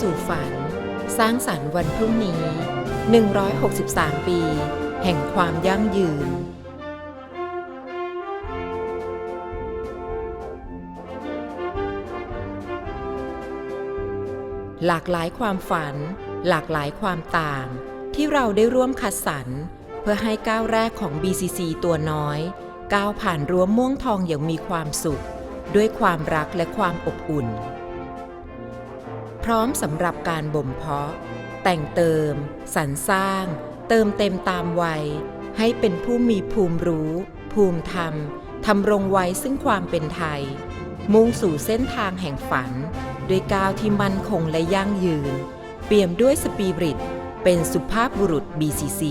สู่ฝัน สร้างสรรค์วันพรุ่งนี้ 163 ปี แห่งความยั่งยืนหลากหลายความฝัน หลากหลายความต่าง ที่เราได้ร่วมคัดสรร เพื่อให้ก้าวแรกของ BCC ตัวน้อย ก้าวผ่านรั้วม่วงทองอย่างมีความสุข ด้วยความรักและความอบอุ่น พร้อมสำหรับการบ่มเพาะ แต่งเติม สรรสร้าง เติมเต็มตามวัย ให้เป็นผู้มีภูมิรู้ ภูมิธรรมทำรงไว้ซึ่งความเป็นไทย มุ่งสู่เส้นทางแห่งฝัน ด้วยก้าวที่มั่นคงและยั่งยืน เปี่ยมด้วยสปิริต เป็นสุภาพบุรุษ BCC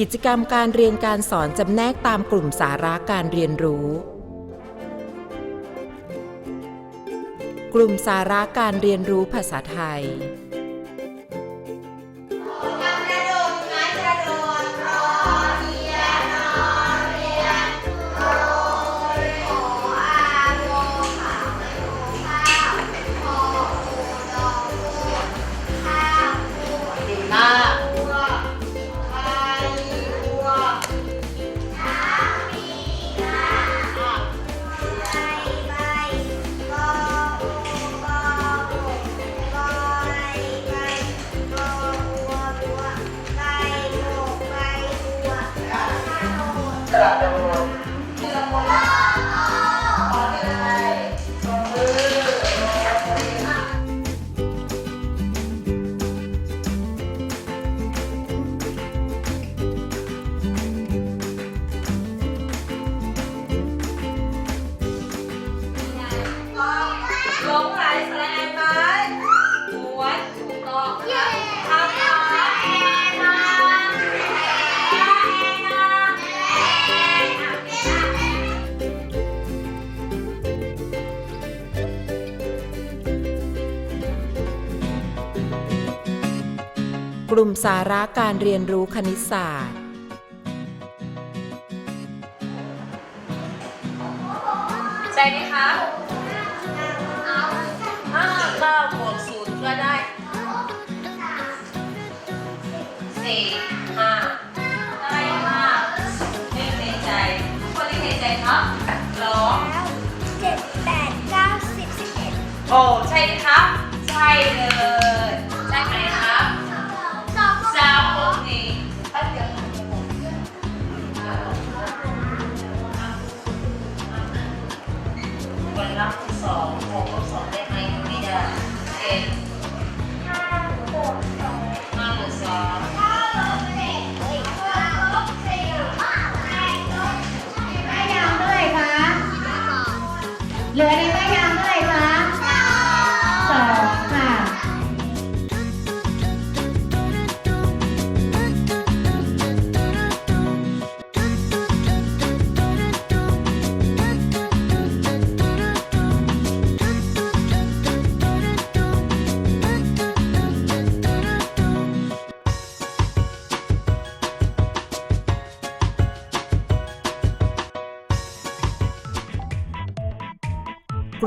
กิจกรรมการเรียนการสอนจำแนกตามกลุ่มสาระการเรียนรู้ กลุ่มสาระการเรียนรู้ภาษาไทย ห กลุ่มสาระการเรียนรู้คณิตศาสตร์ใช่ไหมคะห้าเก้าบวกศูนย์ก็ได้สี่ห้าได้ห้าเล่นในใจทุกคนเล่นในใจครับร้องเจ็ดแปดเก้าสิบสิบเอ็ดโอ้ ใช่ไหมครับ ใช่เลย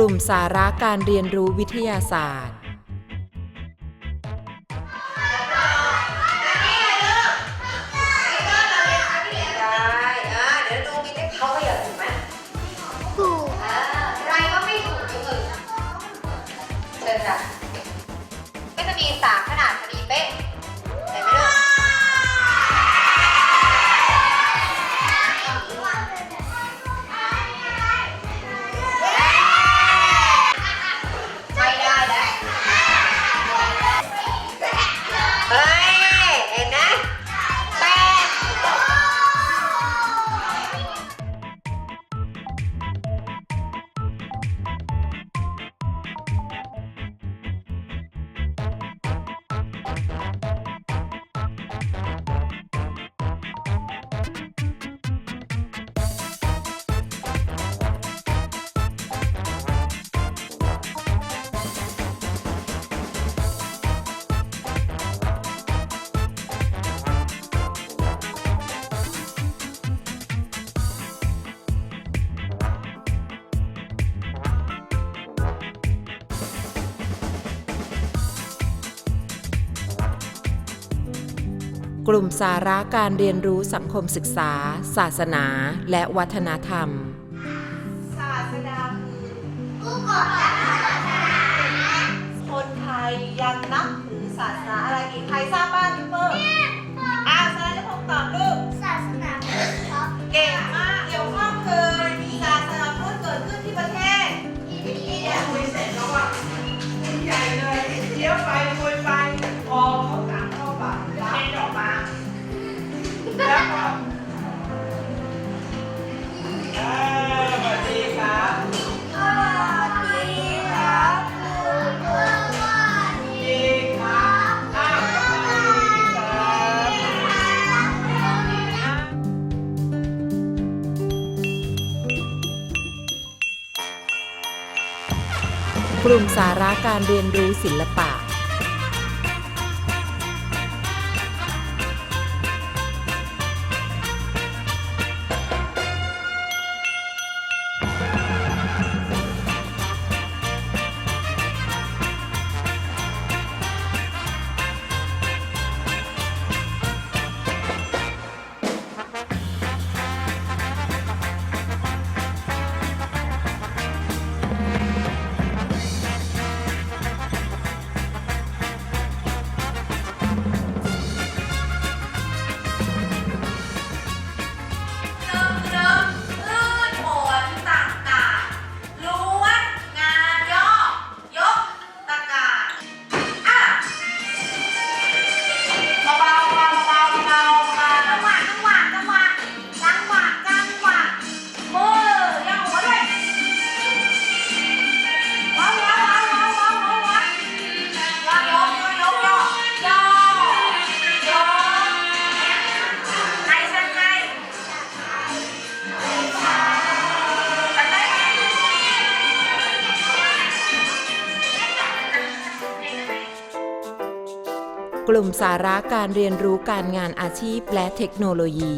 ลุ่มสาระการเรียนรู้วิทยาศาสตร์ กลุ่มสาระการเรียนรู้สังคมศึกษา ศาสนา และวัฒนธรรม ศาสดาคือผู้ก่อตั้ศาสนาคนไทยยังนับถือศาสนาอะไรอีกใครทราบบ้างลิเปอร์อ้าวสาระจะพงตอบลูกศาสนาพุทเก่งมาก กลุ่มสาระการเรียนรู้ศิลปะ กลุ่มสาระการเรียนรู้การงานอาชีพและเทคโนโลยี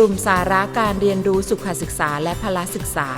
กลุ่มสาระการเรียนรู้สุขศึกษาและพละศึกษา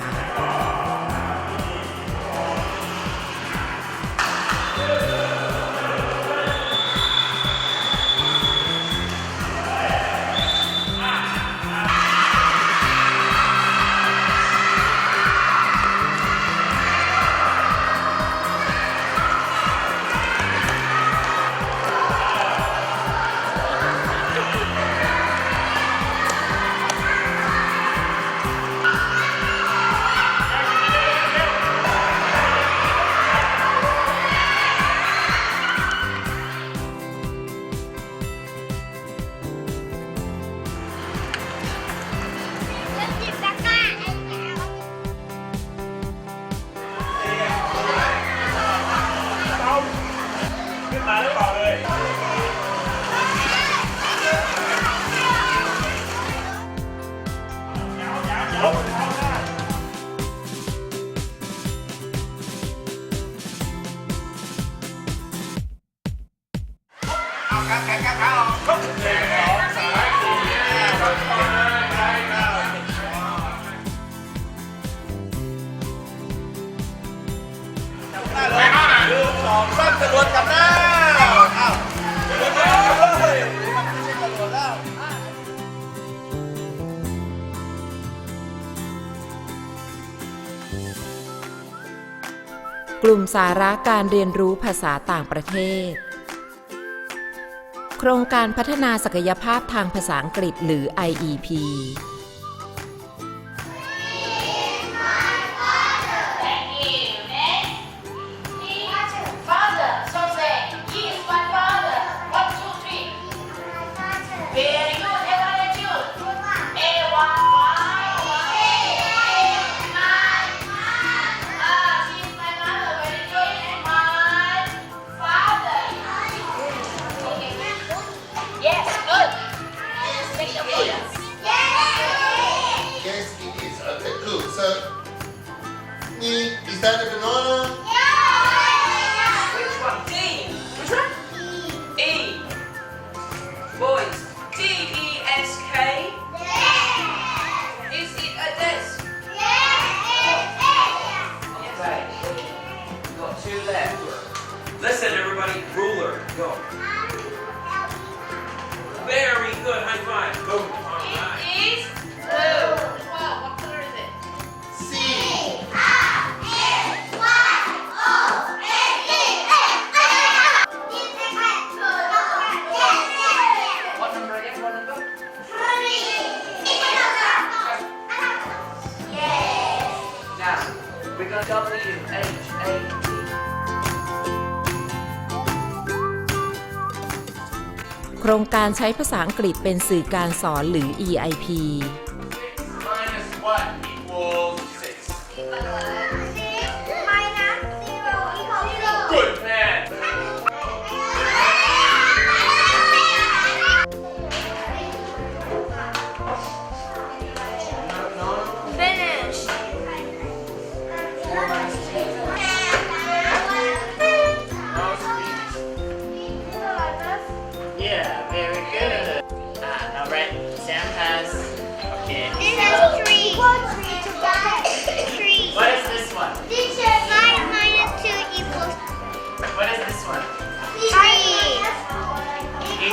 องสามจรวดกันนะอ้วจรววกลุ่มสาระการเรียนรู้ภาษาต่างประเทศ โครงการพัฒนาศักยภาพทางภาษาอังกฤษหรือ IEP โครงการใช้ภาษาอังกฤษเป็นสื่อการสอนหรือ EIP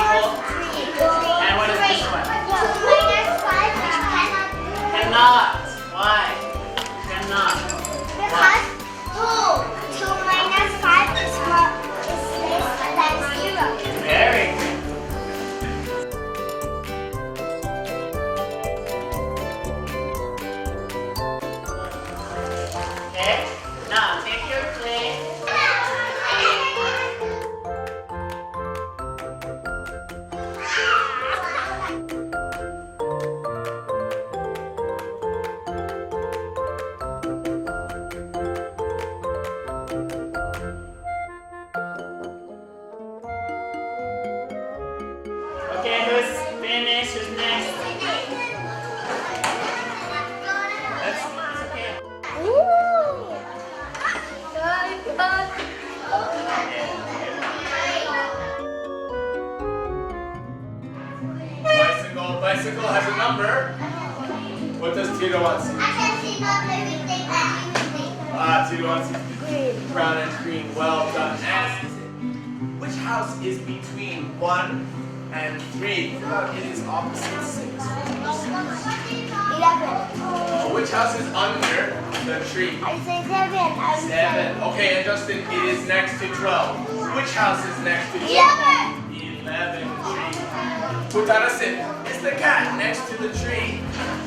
Equal. And what is this one? Cannot. Bicycle, has a number. What does Tito want? To see? Ah, Tito wants green. Brown and green. Well done. Ask which house is between one and three? It is opposite six. Oh, which house is under the tree? Seven. Seven. Okay, and Justin, it is next to twelve. Which house is next to twelve? Eleven. Putarasin, is the cat next to the tree?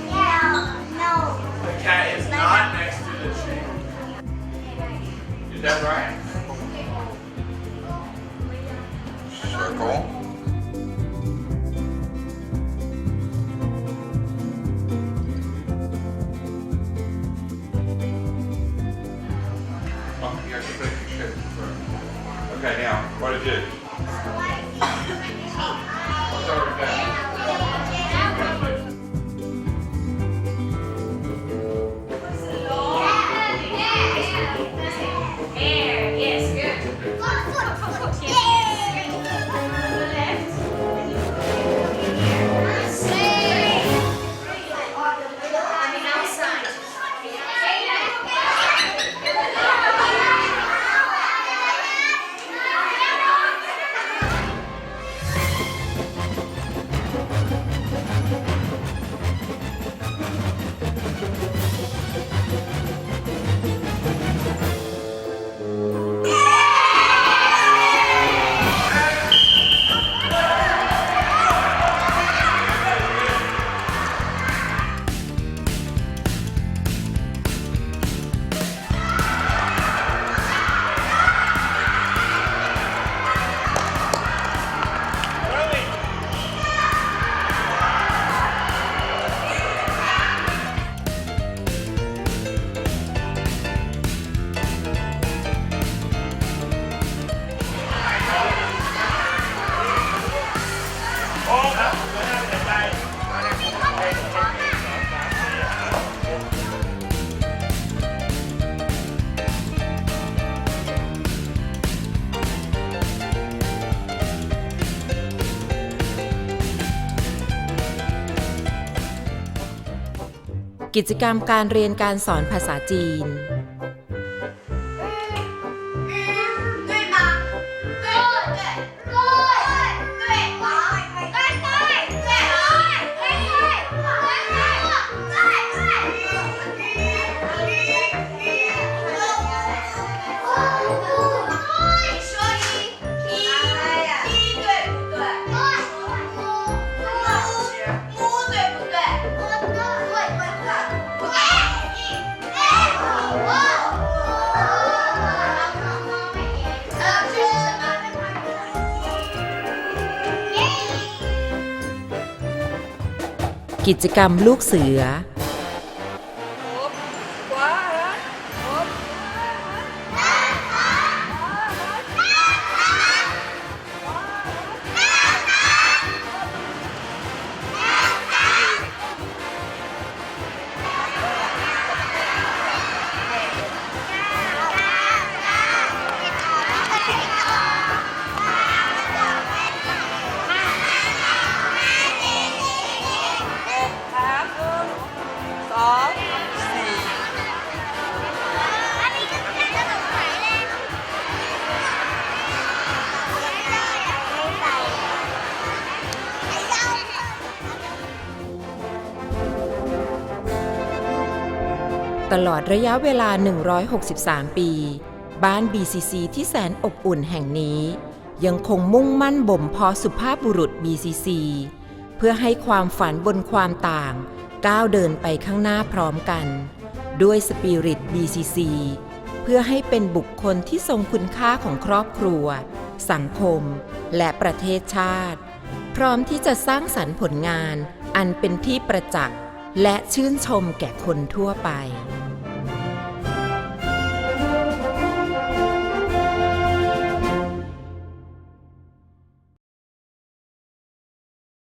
Yeah, no. The cat is not next to the tree. Is that right? Circle. Oh, you have to finish your shit first. Okay, now, what did you? กิจกรรมการเรียนการสอนภาษาจีน กิจกรรมลูกเสือ ลอดระยะเวลา 163 ปี บ้าน BCC ที่แสนอบอุ่นแห่งนี้ ยังคงมุ่งมั่นบ่มเพาะสุภาพบุรุษ BCC เพื่อให้ความฝันบนความต่าง ก้าวเดินไปข้างหน้าพร้อมกัน ด้วยสปิริต BCC เพื่อให้เป็นบุคคลที่ทรงคุณค่าของครอบครัว สังคม และประเทศชาติ พร้อมที่จะสร้างสรรค์ผลงานอันเป็นที่ประจักษ์และชื่นชมแก่คนทั่วไป